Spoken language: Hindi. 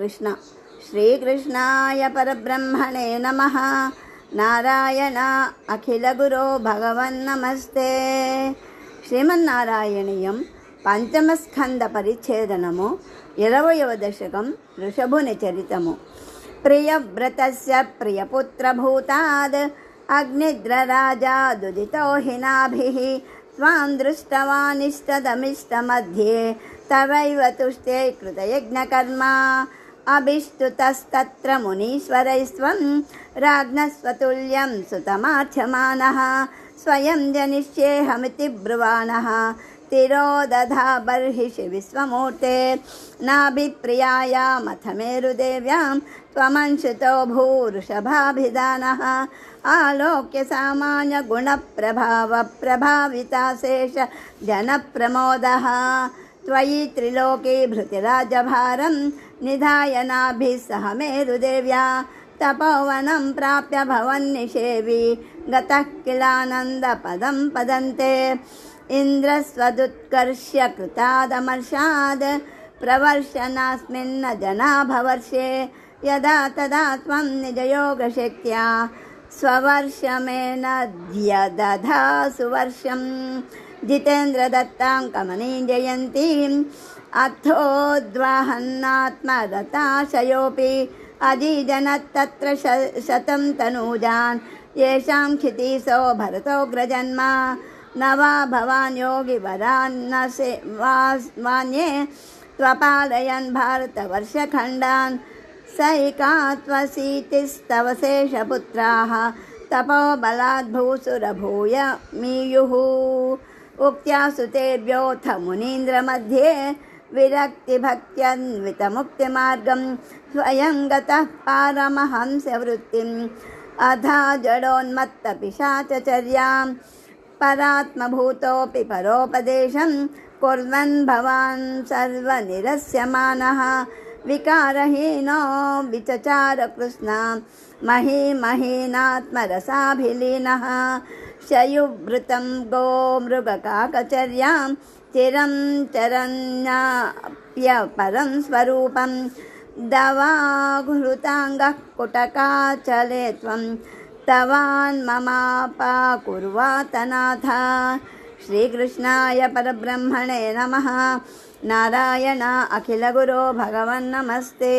కృష్ణ శ్రీకృష్ణాయ పరబ్రహ్మణే నమ నారాయణ అఖిల గురో భగవన్నమస్తే శ్రీమన్నారాయణీయం పంచమస్కంద పరిచ్ఛేదనము ఇరవయవ దశకం ఋషభుని చరితము ప్రియవ్రతస్య ప్రియపుత్రభూతాద్ అగ్నిద్రరాజాదుదితో హినాభిः त्वां दृष्टवानिष्टदमिष्टमध्ये तवैव तुष्टे कृतयज्ञकर्मा अभिष्टुतस्तत्र मुनीश्वरैस्त्वं राज्ञस्वतुल्यं सुतमार्च्यमानः स्वयं जनिष्येऽहमिति ब्रुवाणः तिरोदधा बर्हिषि विश्वमूर्ते नाभिप्रियायामथ मेरुदेव्यां त्वमंशुतो भूऋषभाभिधानः आलोक्य सामान्यगुणप्रभावप्रभाविताशेष जनप्रमोदः। त्वयि त्रिलोके भृतिराजभारं निधाय नाभिः सह मेरुदेव्या तपोवनं प्राप्य भवन्निषेवि गतः किलानन्दपदं पदन्ते। इन्द्रस्वदुत्कर्ष्य कृतादमर्षाद् प्रवर्षनास्मिन्न जनाभवर्षे यदा तदा त्वं निजयोगशक्त्या स्ववर्षमेन द्यदधा सुवर्षं जितेन्द्रदत्तां कमनीं जयन्तीम्। अर्थोद्वाहन्नात्मरताशयोऽपि अजीजनत्तत्र शतं तनूजान्। येषां क्षितीसो भरतोऽग्रजन्मा न वा भवान् योगिवरान्नसे वान्ये। त्वपालयन् भारतवर्षखण्डान्। सैका त्वसीतिस्तव शेषपुत्राः तपोबलाद्भूसुरभूय मीयुः। उक्त्या सुतेभ्योऽथ मुनीन्द्रमध्ये विरक्तिभक्त्यन्वितमुक्तिमार्गं स्वयं गतः पारमहंसवृत्तिम् अधा जडोन्मत्तपिशाचर्यां परात्मभूतोऽपि परोपदेशं कुर्वन् भवान् सर्वनिरस्यमानः। विकारहीनो विचचारकृष्णा महीमहीनात्मरसाभिलीनः शयुवृतं गोमृगकाकचर्यां चिरं चरन्याप्यपरं स्वरूपं। दवाघृताङ्गः कुटकाचले त्वं। तवान्ममापाकुर्वातनाथ శ్రీకృష్ణాయ పరబ్రహ్మణే నమ నారాయణ అఖిలగురో భగవన్నమస్తే